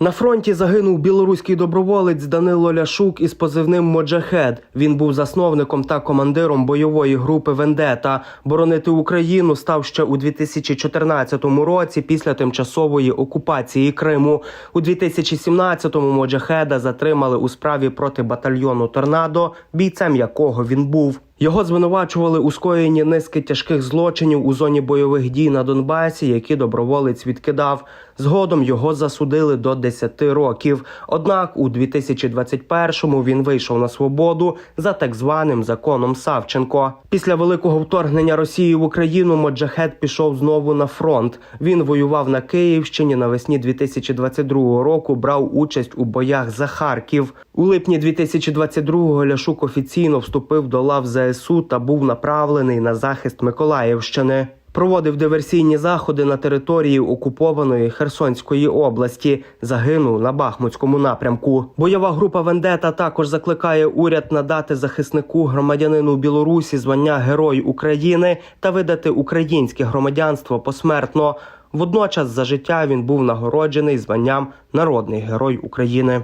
На фронті загинув білоруський доброволець Данило Ляшук із позивним Моджахед. Він був засновником та командиром бойової групи Вендета. Боронити Україну став ще у 2014 році після тимчасової окупації Криму. У 2017-му Моджахеда затримали у справі проти батальйону Торнадо, бійцем якого він був. Його звинувачували у скоєнні низки тяжких злочинів у зоні бойових дій на Донбасі, які доброволець відкидав. Згодом його засудили до 10 років. Однак у 2021-му він вийшов на свободу за так званим законом Савченко. Після великого вторгнення Росії в Україну Моджахед пішов знову на фронт. Він воював на Київщині навесні 2022 року. Брав участь у боях за Харків. У липні 2022-го Ляшук офіційно вступив до лав Е, ЗСУ та був направлений на захист Миколаївщини. Проводив диверсійні заходи на території окупованої Херсонської області. Загинув на Бахмутському напрямку. Бойова група Вендета також закликає уряд надати захиснику громадянину Білорусі звання Герой України та видати українське громадянство посмертно. Водночас за життя він був нагороджений званням Народний Герой України.